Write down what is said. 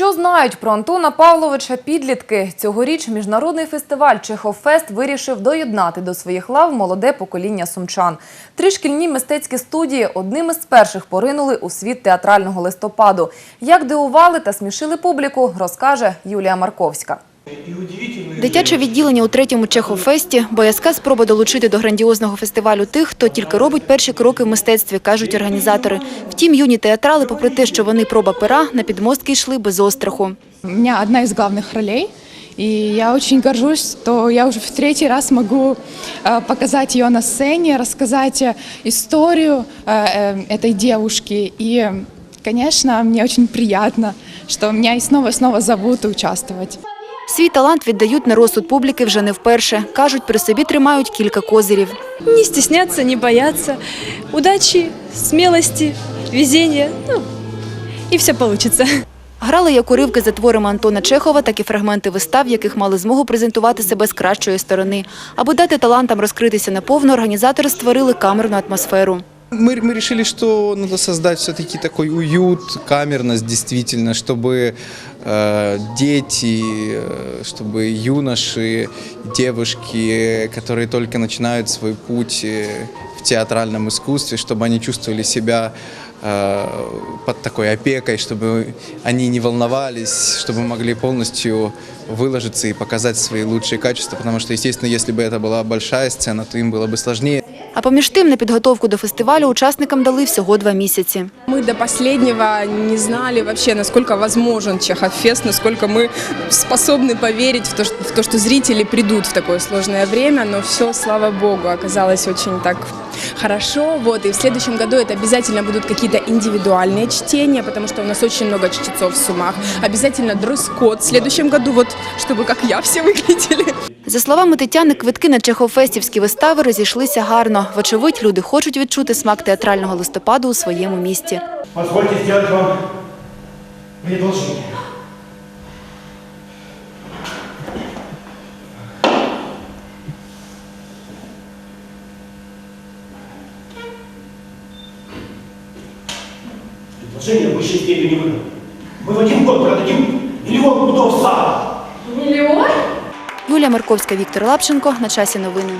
Що знають про Антона Павловича підлітки? Цьогоріч міжнародний фестиваль Чехофест вирішив доєднати до своїх лав молоде покоління сумчан. Три шкільні мистецькі студії одним із перших поринули у світ театрального листопаду. Як дивували та смішили публіку, розкаже Юлія Марковська. Дитяче відділення у третьому Чехофесті – боязка спроба долучити до грандіозного фестивалю тих, хто тільки робить перші кроки в мистецтві, кажуть організатори. Втім, юні театрали, попри те, що вони проба пера, на підмостки йшли без остраху. У меня одна из главных ролей, и я очень горжусь, что я уже в третий раз могу э, показать ее на сцене, рассказать э, историю э, э, этой девушки. И, конечно, мне очень приятно, что меня и снова и снова зовут участвовать. Свій талант віддають на розсуд публіки вже не вперше. Кажуть, при собі тримають кілька козирів. Не стесняться, не бояться. Удачи, смелости, везения. Ну, и все получится. Грали як уривки за творами Антона Чехова, так і фрагменти вистав, яких мали змогу презентувати себе з кращої сторони. Аби дати талантам розкритися наповну, організатори створили камерну атмосферу. Мы, мы решили, что надо создать все-таки такой уют, камерность действительно, чтобы э, дети, э, чтобы юноши, девушки, которые только начинают свой путь э, в театральном искусстве, чтобы они чувствовали себя э, под такой опекой, чтобы они не волновались, чтобы могли полностью выложиться и показать свои лучшие качества, потому что, естественно, если бы это была большая сцена, то им было бы сложнее. А поміж тим, на підготовку до фестивалю учасникам дали всього два місяці. Мы до последнего не знали вообще, насколько возможен Чехофест, насколько мы способны поверить в то, что, в то, что зрители придут в такое сложное время, но все, слава богу, оказалось очень так хорошо. Вот, и в следующем году это обязательно будут какие-то индивидуальные чтения, потому что у нас очень много чтецов в Сумах. Обязательно дресс-код в следующем году, вот, чтобы как я все выглядели. За словами Тетяни, квитки на чехофестівські вистави розійшлися гарно. Вочевидь, люди хочуть відчути смак театрального листопаду у своєму місті. Позвольте сделать вам предложение. Предложение в высшей степени выгодно. Мы в один год продадим миллион пудов сала. Юлія Марковська, Віктор Лапченко. На часі новини.